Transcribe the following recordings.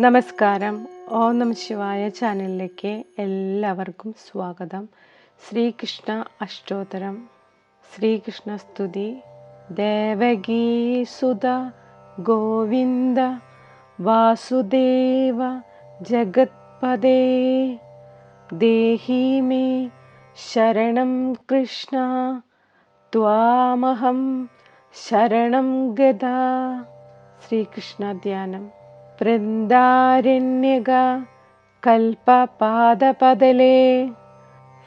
नमस्कारम ओम नमो शिवाय चॅनल लिके ಎಲ್ಲവർക്കും സ്വാഗതം શ્રી કૃષ્ણ ଅଷ୍ଟୋତରം શ્રી કૃષ્ણ സ്തുതി ദേവകി സുദാ ഗോവിന്ദ വാസുദേവ ജഗത്പതേ ദേഹിമീ ശരണം കൃഷ്ണ ത്വാമഹം ശരണം ഗദാ શ્રી કૃષ્ણ ധ്യാനം वृन्दारण्यगकल्पपादपदले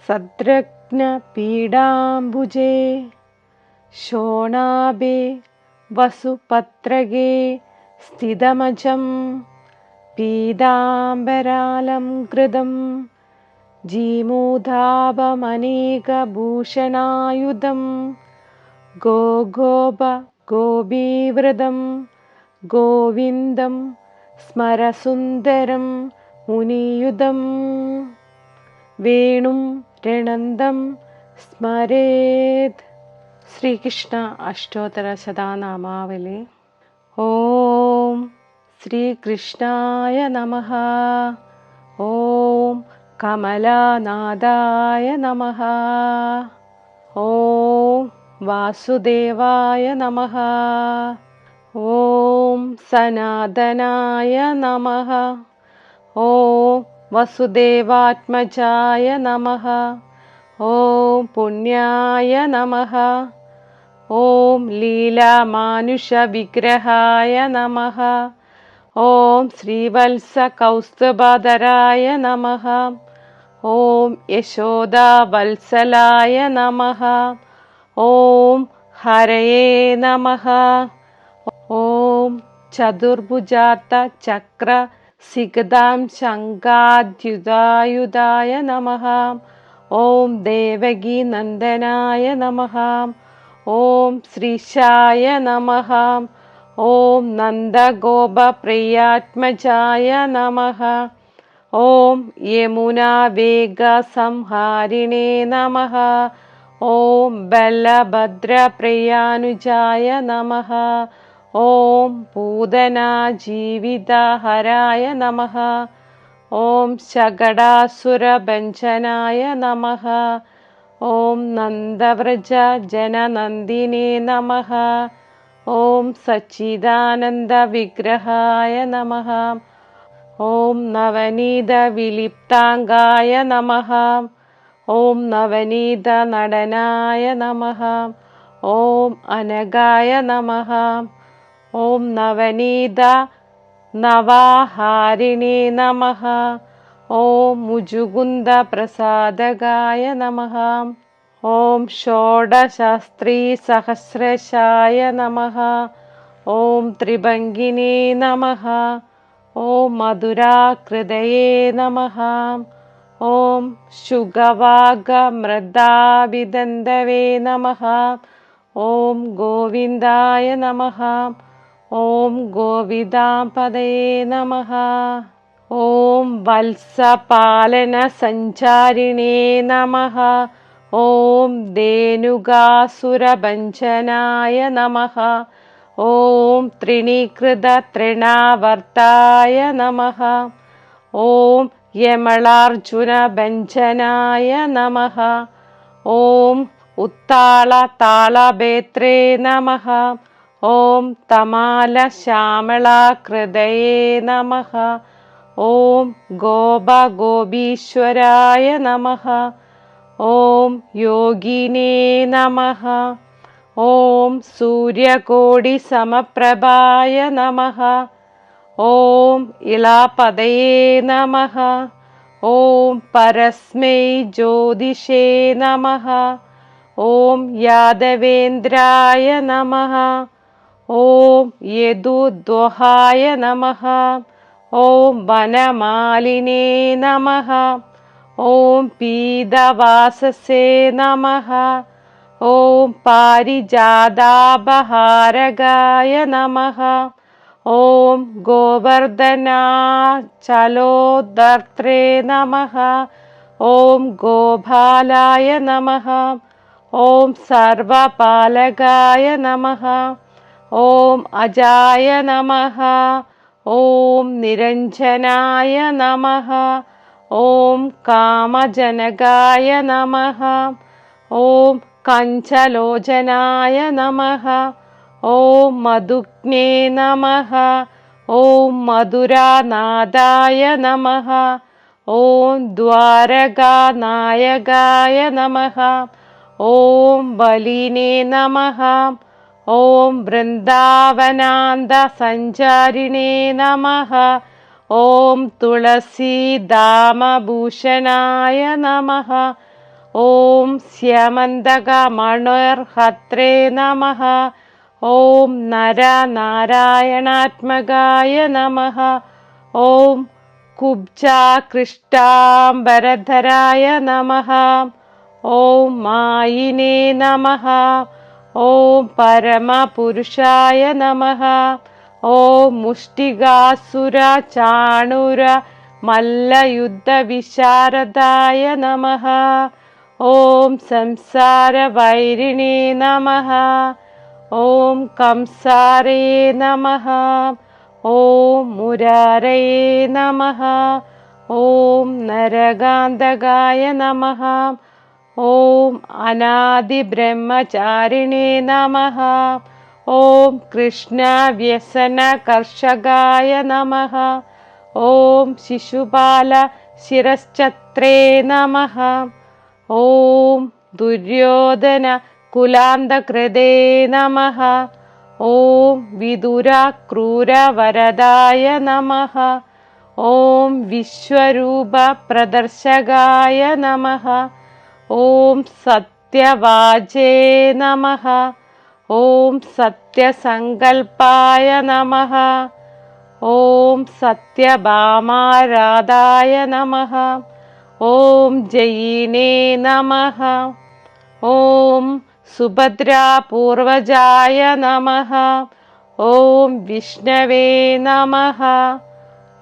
सद्रग्नपीडाम्बुजे शोणाबे वसुपत्रगे स्थितमझं पीदाम्बरालं कृतं जीमूदाभमनेकभूषणायुधं गो गोप गोपीव्रदं गोविन्दं स्मरसुन्दरं मुनियुदं वेणुं रेणन्दं स्मरेत् श्रीकृष्ण अष्टोत्तरशतानामावले ॐ श्रीकृष्णाय नमः ॐ कमलानादाय नमः ॐ वासुदेवाय नमः ഓം സനാതനായ നമ ഓം വസുദേവാത്മജായ നമ ഓം പുണ്യായ നമ ഓം ലീലാമാനുഷവിഗ്രഹായ നമ ഓം ശ്രീവത്സകൗസ്തുഭധരായ നമ ഓം യശോദാവത്സലായ നമ ഓം ഹരയേ നമ चतुर्भुजातचक्रसिखदां शङ्काद्युदायुधाय नमः ॐ देवगीनन्दनाय नमः ॐ श्रीशाय नमः ॐ नन्दगोपप्रियात्मजाय नमः ॐ यमुनावेगसंहारिणे नमः ॐ बलभद्रप्रियानुजाय नमः ॐ पूदनाजीविताहराय नमः ॐ शकडासुरभञ्जनाय नमः ॐ नन्दव्रजननन्दिनी नमः ॐ सच्चिदानन्दविग्रहाय नमः ॐ नवनीतविलिप्ताङ्गाय नमः ॐ नवनीतनडनाय नमः ॐ अनगाय नमः ॐ नवाहारिणी नमः ॐ मुजुगुन्दप्रसादगाय नमः ॐ षोडशास्त्रीसहस्रशाय नमः ॐ त्रिभङ्गिने नमः ॐ मधुराकृदये नमः ॐ शुगवागमृदाभिदन्दवे नमः ॐ गोविन्दाय नमः ॐ गोविदापदे नमः ॐ वल्सपालनसञ्चारिणे नमः ॐ धेनुगासुरभञ्चनाय नमः ॐ त्रिणीकृततृणावर्ताय नमः ॐ यमलार्जुनभञ्जनाय नमः ॐ उत्तालतालभेत्रे नमः ഓം തമാല ശ്യാമളാകൃതയേ നമ ഓം ഗോപ ഗോപീശ്വരായ നമ ഓം യോഗിനേ നമ ഓം സൂര്യകോടി സമപ്രഭായ നമ ഓം ഇളാപതയേ നമ ഓം പരസ്മൈ ജ്യോതിഷേ നമ ഓം യാദവേന്ദ്രായ നമ ॐ यदुद्वहाय नमः ओम वनमालिने नमः ओम पीदवाससे नमः ओम पारिजादाबहारगाय नमः ॐ गोवर्धनाचलोदर्त्रे नमः ओम गोपालाय नमः ओम सर्वपालगाय नमः ॐ अजाय नमः ॐ निरञ्जनाय नमः ॐ कामजनगाय नमः ॐ कञ्चलोचनाय नमः ॐ मधुग्ने नमः ॐ मधुरानादाय नमः ॐ द्वारकानायकाय नमः ॐ बलिने नमः ഓം വൃന്ദാവനാന്ത സഞ്ചാരിണേ നമ ഓം തുളസീദാമഭൂഷണായ നമ ഓം സ്യമന്തക മണോർഹത്രേ നമ ഓം നരനാരായണാത്മകായ നമ ഓം കുബ്ജാകൃഷ്ടാംബരധരായ നമ ഓം മായിനേ നമ परमपुरुषाय नमः ॐ मुष्टिगासुरचाणुरमल्लयुद्धविशारदाय नमः ॐ संसारवैरिणी नमः ॐ कंसारये नमः ॐ मुरारये नमः ॐ नरगान्धगाय नमः ഓം അനാദിബ്രഹ്മചാരിണേ നമ ഓം കൃഷ്ണ വ്യസന കർഷകായ നമ ഓം ശിശുപാല ശിരശ്ചത്രേ നമ ഓം ദുര്യോധന കുലാന്തകൃതേ നമ ഓം വിദുരാക്രൂരവരദായ നമ ഓം വിശ്വരൂപ പ്രദർശകായ നമ ॐ सत्यवाजे नमः ॐ सत्यसङ्कल्पाय नमः ॐ सत्यभामाराधाय नमः ॐ जयिने नमः ॐ सुभद्रापूर्वजाय नमः ॐ विष्णवे नमः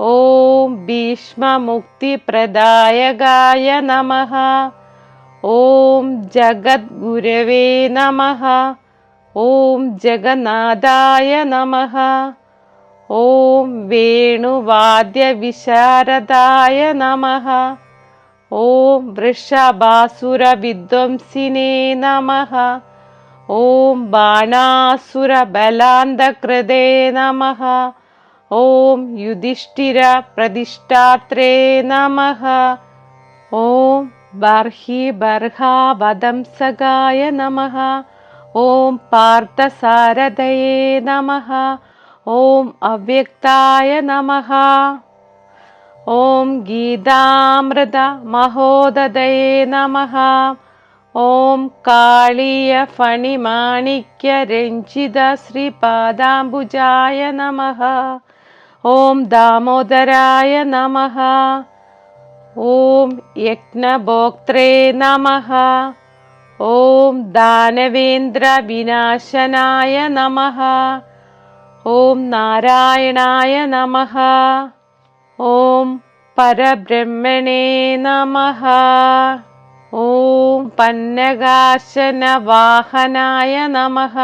ॐ भीष्ममुक्तिप्रदायकाय नमः ഓം ജഗത് ഗുരവേ നമ ഓം ജഗന്നാഥായ നമ ഓം വേണുവാദ്യവിശാരദായ നമ ഓം വൃഷഭാസുരവിദ്വംസിനേ നമ ഓം ബാണാസുരബലാന്തകൃതേ നമ ഓം യുധിഷ്ഠിര പ്രതിഷ്ഠാത്രേ നമ ഓം ബർഹി ബർഹാവദംസകായ നമ ഓം പാർത്ഥസാരഥയേ നമ ഓം അവ്യക്തായ നമ ഓം ഗീതാമൃത മഹോദതയേ നമ ഓം കാളീയ ഫണിമാണിക്യ രഞ്ജിത ശ്രീപാദാംബുജായ നമ ഓം ദാമോദരായ നമ ॐ यज्ञभोक्त्रे नमः ॐ दानवेन्द्रविनाशनाय नमः ॐ नारायणाय नमः ॐ परब्रह्मणे नमः ॐ पन्नगाशनवाहनाय नमः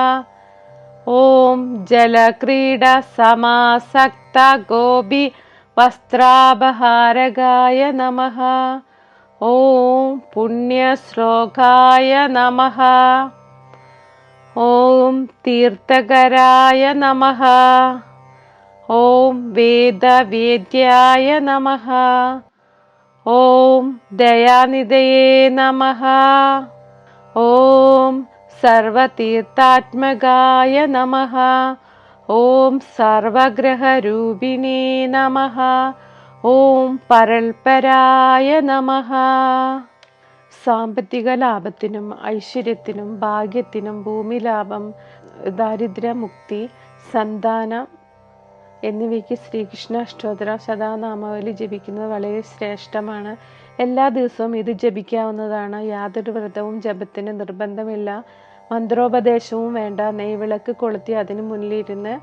ॐ जलक्रीडसमासक्तगोपि वस्त्राभहारगाय नमः ॐ पुण्यश्लोकाय नमः ॐ तीर्थकराय नमः ॐ वेदवेद्याय नमः ॐ दयानिधये नमः ॐ सर्वतीर्थात्मगाय नमः ഓം സർവഗ്രഹരൂപിണേ നമ ഓം പരൽപരായ നമ സാമ്പത്തിക ലാഭത്തിനും ഐശ്വര്യത്തിനും ഭാഗ്യത്തിനും ഭൂമി ലാഭം ദാരിദ്ര്യമുക്തി സന്താനം എന്നിവയ്ക്ക് ശ്രീകൃഷ്ണ അഷ്ടോത്തര സദാനാമാവലി ജപിക്കുന്നത് വളരെ ശ്രേഷ്ഠമാണ് എല്ലാ ദിവസവും ഇത് ജപിക്കാവുന്നതാണ് യാതൊരു വ്രതവും ജപത്തിന് നിർബന്ധമില്ല മന്ത്രോപദേശവും വേണ്ട നെയ്വിളക്ക് കൊളുത്തി അതിനു മുന്നിലിരുന്ന്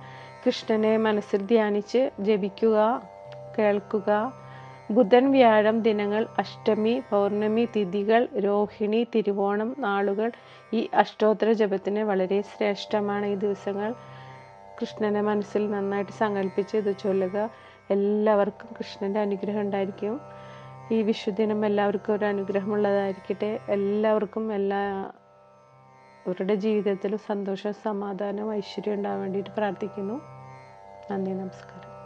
കൃഷ്ണനെ മനസ്സിൽ ധ്യാനിച്ച് ജപിക്കുക കേൾക്കുക ബുധൻ വ്യാഴം ദിനങ്ങൾ അഷ്ടമി പൗർണമി തിഥികൾ രോഹിണി തിരുവോണം നാളുകൾ ഈ അഷ്ടോത്തര ജപത്തിന് വളരെ ശ്രേഷ്ഠമാണ് ഈ ദിവസങ്ങൾ കൃഷ്ണനെ മനസ്സിൽ നന്നായിട്ട് സങ്കല്പിച്ച് ഇത് ചൊല്ലുക എല്ലാവർക്കും കൃഷ്ണൻ്റെ അനുഗ്രഹം ഉണ്ടായിരിക്കും ഈ വിഷുദിനം എല്ലാവർക്കും ഒരു അനുഗ്രഹമുള്ളതായിരിക്കട്ടെ എല്ലാവർക്കും എല്ലാ അവരുടെ ജീവിതത്തിൽ സന്തോഷം സമാധാനം ഐശ്വര്യം ഉണ്ടാവാൻ വേണ്ടിയിട്ട് പ്രാർത്ഥിക്കുന്നു നന്ദി നമസ്കാരം